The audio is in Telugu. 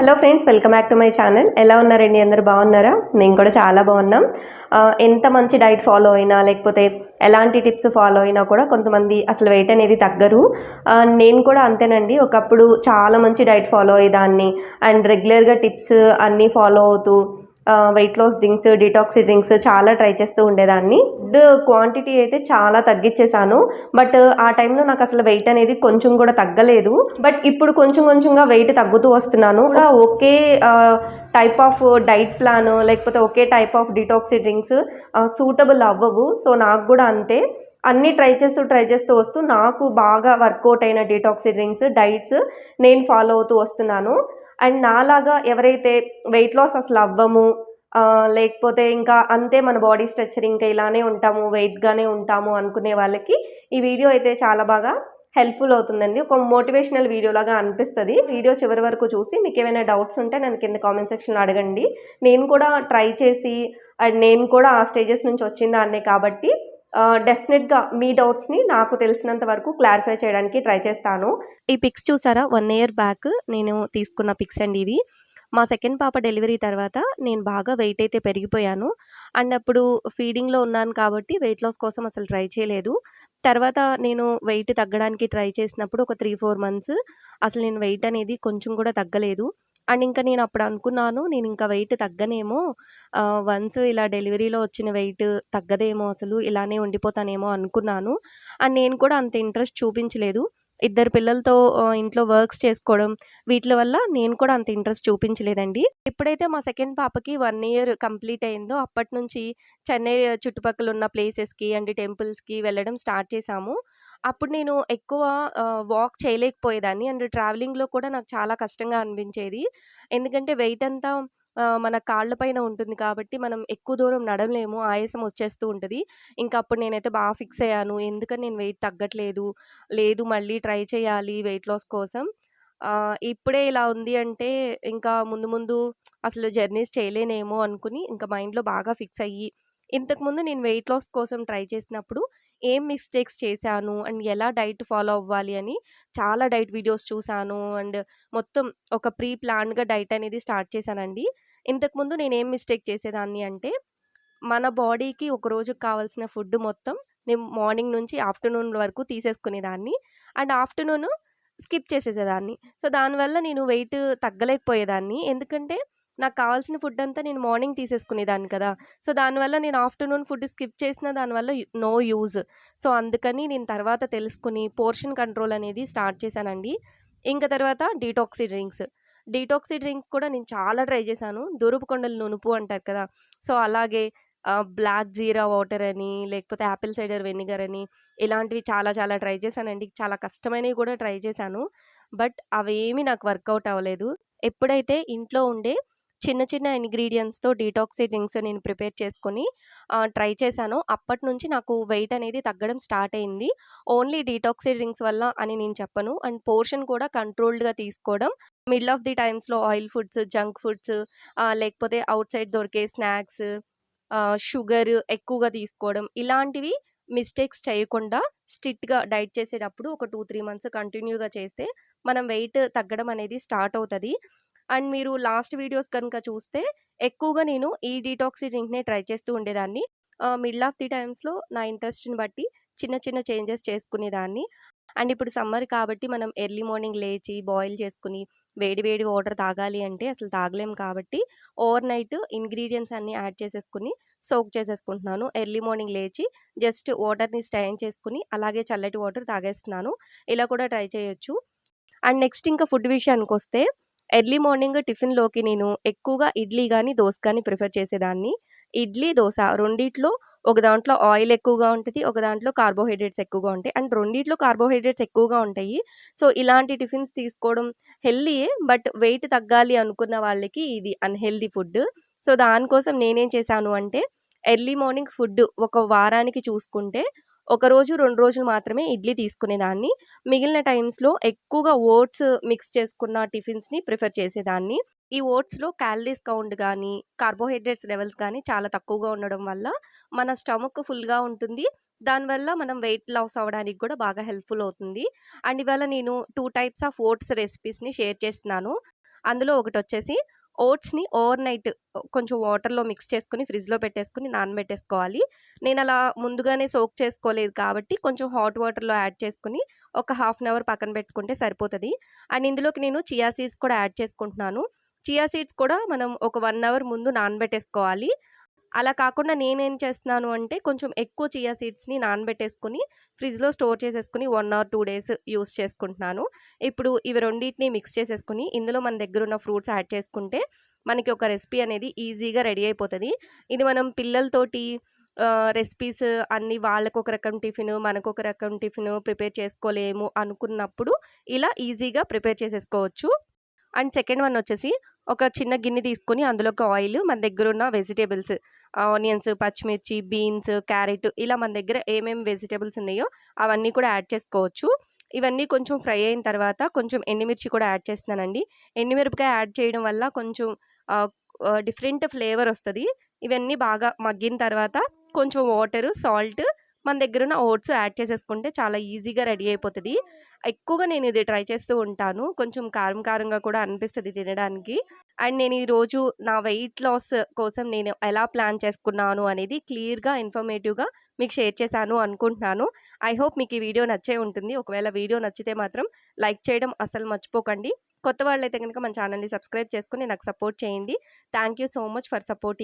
Hello friends welcome back to my channel ఎలా ఉన్నారండి? అందరు బాగున్నారా? మేము కూడా చాలా బాగున్నాం. ఎంత మంచి డైట్ ఫాలో అయినా లేకపోతే ఎలాంటి టిప్స్ ఫాలో అయినా కూడా కొంతమంది అసలు వెయిట్ అనేది తగ్గరు. నేను కూడా అంతేనండి. ఒకప్పుడు చాలా మంచి డైట్ ఫాలో అయ్యేదాన్ని. అండ్ రెగ్యులర్గా టిప్స్ అన్నీ ఫాలో అవుతూ weight loss drinks detox drinks చాలా ట్రై చేస్తూ ఉండేదాన్ని. క్వాంటిటీ అయితే చాలా తగ్గించేశాను బట్ ఆ టైంలో నాకు అసలు వెయిట్ అనేది కొంచెం కూడా తగ్గలేదు. బట్ ఇప్పుడు కొంచెం కొంచెంగా వెయిట్ తగ్గుతూ వస్తున్నాను. కూడా ఒకే టైప్ ఆఫ్ డైట్ ప్లాన్ లేకపోతే ఒకే type of detox drinks suitable అవ్వవు. సో నాకు కూడా అంతే. అన్నీ ట్రై చేస్తూ ట్రై చేస్తూ వస్తూ నాకు బాగా వర్కౌట్ అయిన డిటాక్సీ డ్రింక్స్ డైట్స్ నేను ఫాలో అవుతూ వస్తున్నాను. అండ్ నాలాగా ఎవరైతే వెయిట్ లాస్ అసలు అవ్వము లేకపోతే ఇంకా అంతే మన బాడీ స్ట్రక్చర్ ఇంకా ఇలానే ఉంటాము వెయిట్గానే ఉంటాము అనుకునే వాళ్ళకి ఈ వీడియో అయితే చాలా బాగా హెల్ప్ఫుల్ అవుతుందండి. ఒక మోటివేషనల్ వీడియో లాగా అనిపిస్తుంది. వీడియో చివరి వరకు చూసి మీకు ఏమైనా డౌట్స్ ఉంటే నన్ను కింద కామెంట్ సెక్షన్లో అడగండి. నేను కూడా ట్రై చేసి అండ్ నేను కూడా ఆ స్టేజెస్ నుంచి వచ్చిందాన్నే కాబట్టి డెఫినెట్గా మీ డౌట్స్ని నాకు తెలిసినంత వరకు క్లారిఫై చేయడానికి ట్రై చేస్తాను. ఈ పిక్స్ చూసారా? వన్ ఇయర్ బ్యాక్ నేను తీసుకున్న పిక్స్ అండి ఇవి. మా సెకండ్ పాప డెలివరీ తర్వాత నేను బాగా వెయిట్ అయితే పెరిగిపోయాను. అండ్ అప్పుడు ఫీడింగ్లో ఉన్నాను కాబట్టి వెయిట్ లాస్ కోసం అసలు ట్రై చేయలేదు. తర్వాత నేను వెయిట్ తగ్గడానికి ట్రై చేసినప్పుడు ఒక త్రీ ఫోర్ మంత్స్ అసలు నేను వెయిట్ అనేది కొంచెం కూడా తగ్గలేదు. అండ్ ఇంకా నేను అప్పుడు అనుకున్నాను నేను ఇంకా వెయిట్ తగ్గనేమో వన్స్ ఇలా డెలివరీలో వచ్చిన వెయిట్ తగ్గదేమో అసలు ఇలానే ఉండిపోతానేమో అనుకున్నాను. అండ్ నేను కూడా అంత ఇంట్రెస్ట్ చూపించలేదు. ఇద్దరు పిల్లలతో ఇంట్లో వర్క్స్ చేసుకోవడం వీటి వల్ల నేను కూడా అంత ఇంట్రెస్ట్ చూపించలేదండి. ఎప్పుడైతే మా సెకండ్ పాపకి వన్ ఇయర్ కంప్లీట్ అయిందో అప్పటి నుంచి చెన్నై చుట్టుపక్కల ఉన్న ప్లేసెస్కి అండ్ టెంపుల్స్కి వెళ్ళడం స్టార్ట్ చేశాము అప్పుడు నేను ఎక్కువ వాక్ చేయలేకపోయేదాన్ని. అండ్ ట్రావెలింగ్లో కూడా నాకు చాలా కష్టంగా అనిపించేది. ఎందుకంటే వెయిట్ అంతా మన కాళ్ళ పైన ఉంటుంది కాబట్టి మనం ఎక్కువ దూరం నడవలేము. ఆయాసం వచ్చేస్తూ ఉంటుంది. ఇంకా అప్పుడు నేనైతే బాగా ఫిక్స్ అయ్యాను. ఎందుకని నేను వెయిట్ తగ్గట్లేదు? లేదు మళ్ళీ ట్రై చేయాలి వెయిట్ లాస్ కోసం. ఇప్పుడే ఇలా ఉంది అంటే ఇంకా ముందు ముందు అసలు జర్నీస్ చేయలేనేమో అనుకుని ఇంకా మైండ్లో బాగా ఫిక్స్ అయ్యి ఇంతకుముందు నేను వెయిట్ లాస్ కోసం ట్రై చేసినప్పుడు ఏం మిస్టేక్స్ చేశాను? అండ్ ఎలా డైట్ ఫాలో అవ్వాలి? అని చాలా డైట్ వీడియోస్ చూశాను అండ్ మొత్తం ఒక ప్రీ ప్లాన్డ్గా డైట్ అనేది స్టార్ట్ చేశానండి. ఇంతకుముందు నేను ఏం మిస్టేక్ చేసేదాన్ని అంటే మన బాడీకి ఒక రోజుకి కావాల్సిన ఫుడ్ మొత్తం నేను మార్నింగ్ నుంచి ఆఫ్టర్నూన్ వరకు తీసేసుకునేదాన్ని. అండ్ ఆఫ్టర్నూన్ స్కిప్ చేసేసేదాన్ని. సో దానివల్ల నేను వెయిట్ తగ్గలేకపోయేదాన్ని. ఎందుకంటే నాకు కావాల్సిన ఫుడ్ అంతా నేను మార్నింగ్ తీసేసుకునేదాన్ని కదా. సో దానివల్ల నేను ఆఫ్టర్నూన్ ఫుడ్ స్కిప్ చేసిన దానివల్ల నో యూజ్. సో అందుకని నేను తర్వాత తెలుసుకుని పోర్షన్ కంట్రోల్ అనేది స్టార్ట్ చేశానండి. ఇంకా తర్వాత డీటాక్సీ డ్రింక్స్. డీటాక్సీ డ్రింక్స్ కూడా నేను చాలా ట్రై చేశాను. దూరపుకొండలు నునుపు అంటారు కదా. సో అలాగే బ్లాక్ జీరా వాటర్ అని లేకపోతే యాపిల్ సైడర్ వెనిగర్ అని ఇలాంటివి చాలా చాలా ట్రై చేశానండి. చాలా కష్టమైనవి కూడా ట్రై చేశాను. బట్ అవేమీ నాకు వర్కౌట్ అవ్వలేదు. ఎప్పుడైతే ఇంట్లో ఉండే చిన్న చిన్న ఇంగ్రీడియంట్స్తో డీటాక్సీ డ్రింక్స్ నేను ప్రిపేర్ చేసుకొని ట్రై చేశాను. అప్పటి నుంచి నాకు వెయిట్ అనేది తగ్గడం స్టార్ట్ అయింది. ఓన్లీ డీటాక్సీ డ్రింక్స్ వల్ల అని నేను చెప్పను. అండ్ పోర్షన్ కూడా కంట్రోల్డ్గా తీసుకోవడం. మిడిల్ ఆఫ్ ది టైమ్స్లో ఆయిల్ ఫుడ్స్ జంక్ ఫుడ్స్ లేకపోతే అవుట్ సైడ్ దొరికే స్నాక్స్ షుగర్ ఎక్కువగా తీసుకోవడం. ఇలాంటివి మిస్టేక్స్ చేయకుండా స్ట్రిక్ట్గా డైట్ చేసేటప్పుడు ఒక టూ త్రీ మంత్స్ కంటిన్యూగా చేస్తే మనం వెయిట్ తగ్గడం అనేది స్టార్ట్ అవుతుంది. అండ్ మీరు లాస్ట్ వీడియోస్ కనుక చూస్తే ఎక్కువగా నేను ఈ డీటాక్సీ డ్రింక్నే ట్రై చేస్తూ ఉండేదాన్ని. మిడిల్ ఆఫ్ ది టైమ్స్లో నా ఇంట్రెస్ట్ని బట్టి చిన్న చిన్న చేంజెస్ చేసుకునేదాన్ని. అండ్ ఇప్పుడు సమ్మర్ కాబట్టి మనం ఎర్లీ మార్నింగ్ లేచి బాయిల్ చేసుకుని వేడి వేడి వాటర్ తాగాలి అంటే అసలు తాగలేం కాబట్టి ఓవర్ నైట్ ఇంగ్రీడియంట్స్ అన్నీ యాడ్ చేసేసుకుని సోక్ చేసేసుకుంటున్నాను. ఎర్లీ మార్నింగ్ లేచి జస్ట్ వాటర్ని స్టైన్ చేసుకుని అలాగే చల్లటి వాటర్ తాగేస్తున్నాను. ఇలా కూడా ట్రై చేయొచ్చు. అండ్ నెక్స్ట్ ఇంకా ఫుడ్ విషయానికి వస్తే ఎర్లీ మార్నింగ్ టిఫిన్లోకి నేను ఎక్కువగా ఇడ్లీ కానీ దోశ కానీ ప్రిఫర్ చేసేదాన్ని. ఇడ్లీ దోశ రెండిట్లో ఒక దాంట్లో ఆయిల్ ఎక్కువగా ఉంటుంది ఒక దాంట్లో కార్బోహైడ్రేట్స్ ఎక్కువగా ఉంటాయి. అండ్ రెండిట్లో కార్బోహైడ్రేట్స్ ఎక్కువగా ఉంటాయి. సో ఇలాంటి టిఫిన్స్ తీసుకోవడం హెల్దీయే బట్ వెయిట్ తగ్గాలి అనుకున్న వాళ్ళకి ఇది అన్హెల్దీ ఫుడ్. సో దానికోసం నేనేం చేశాను అంటే ఎర్లీ మార్నింగ్ ఫుడ్ ఒక వారానికి చూసుకుంటే ఒక రోజు రెండు రోజులు మాత్రమే ఇడ్లీ తీసుకునేదాన్ని. మిగిలిన టైమ్స్లో ఎక్కువగా ఓట్స్ మిక్స్ చేసుకున్న టిఫిన్స్ని ప్రిఫర్ చేసేదాన్ని. ఈ ఓట్స్లో క్యాలరీస్ కౌంట్ కానీ కార్బోహైడ్రేట్స్ లెవెల్స్ కానీ చాలా తక్కువగా ఉండడం వల్ల మన స్టమక్ ఫుల్గా ఉంటుంది. దానివల్ల మనం వెయిట్ లాస్ అవ్వడానికి కూడా బాగా హెల్ప్ఫుల్ అవుతుంది. అండ్ ఇవాళ నేను టూ టైప్స్ ఆఫ్ ఓట్స్ రెసిపీస్ని షేర్ చేస్తున్నాను. అందులో ఒకటి వచ్చేసి ఓట్స్ని ఓవర్ నైట్ కొంచెం వాటర్లో మిక్స్ చేసుకుని ఫ్రిడ్జ్లో పెట్టేసుకుని నానబెట్టేసుకోవాలి. నేను అలా ముందుగానే సోక్ చేసుకోలేదు కాబట్టి కొంచెం హాట్ వాటర్లో యాడ్ చేసుకుని ఒక హాఫ్ అన్ అవర్ పక్కన పెట్టుకుంటే సరిపోతుంది. అండ్ ఇందులోకి నేను చియా సీడ్స్ కూడా యాడ్ చేసుకుంటున్నాను. చియా సీడ్స్ కూడా మనం ఒక వన్ అవర్ ముందు నానబెట్టేసుకోవాలి. అలా కాకుండా నేనేం చేస్తున్నాను అంటే కొంచెం ఎక్కువ చియా సీడ్స్ని నానబెట్టేసుకుని ఫ్రిడ్జ్లో స్టోర్ చేసేసుకుని one or two days use చేసుకుంటున్నాను. ఇప్పుడు ఇవి రెండింటిని మిక్స్ చేసేసుకుని ఇందులో మన దగ్గర ఉన్న ఫ్రూట్స్ యాడ్ చేసుకుంటే మనకి ఒక రెసిపీ అనేది ఈజీగా రెడీ అయిపోతుంది. ఇది మనం పిల్లలతోటి రెసిపీస్ అన్ని వాళ్ళకు ఒక రకం టిఫిన్ మనకు ఒక రకం టిఫిన్ ప్రిపేర్ చేసుకోలేము అనుకున్నప్పుడు ఇలా ఈజీగా ప్రిపేర్ చేసేసుకోవచ్చు. అండ్ సెకండ్ వన్ వచ్చేసి ఒక చిన్న గిన్నె తీసుకొని అందులోకి ఆయిల్ మన దగ్గర ఉన్న వెజిటేబుల్స్ ఆనియన్స్ పచ్చిమిర్చి బీన్స్ క్యారెట్ ఇలా మన దగ్గర ఏమేమి వెజిటేబుల్స్ ఉన్నాయో అవన్నీ కూడా యాడ్ చేసుకోవచ్చు. ఇవన్నీ కొంచెం ఫ్రై అయిన తర్వాత కొంచెం ఎండుమిర్చి కూడా యాడ్ చేస్తున్నానండి. ఎండుమిరపకాయ యాడ్ చేయడం వల్ల కొంచెం డిఫరెంట్ ఫ్లేవర్ వస్తుంది. ఇవన్నీ బాగా మగ్గిన తర్వాత కొంచెం వాటర్ సాల్ట్ మన దగ్గర ఉన్న ఓట్స్ యాడ్ చేసేసుకుంటే చాలా ఈజీగా రెడీ అయిపోతుంది. ఎక్కువగా నేను ఇది ట్రై చేస్తూ ఉంటాను. కొంచెం కారం కారంగా కూడా అనిపిస్తుంది తినడానికి. అండ్ నేను ఈరోజు నా వెయిట్ లాస్ కోసం నేను ఎలా ప్లాన్ చేసుకున్నాను అనేది క్లియర్గా ఇన్ఫర్మేటివ్గా మీకు షేర్ చేశాను అనుకుంటున్నాను. ఐ హోప్ మీకు ఈ వీడియో నచ్చే ఉంటుంది. ఒకవేళ వీడియో నచ్చితే మాత్రం లైక్ చేయడం అసలు మర్చిపోకండి. కొత్త వాళ్ళైతే కనుక మన ఛానల్ని సబ్స్క్రైబ్ చేసుకుని నాకు సపోర్ట్ చేయండి. Thank you so much for supporting.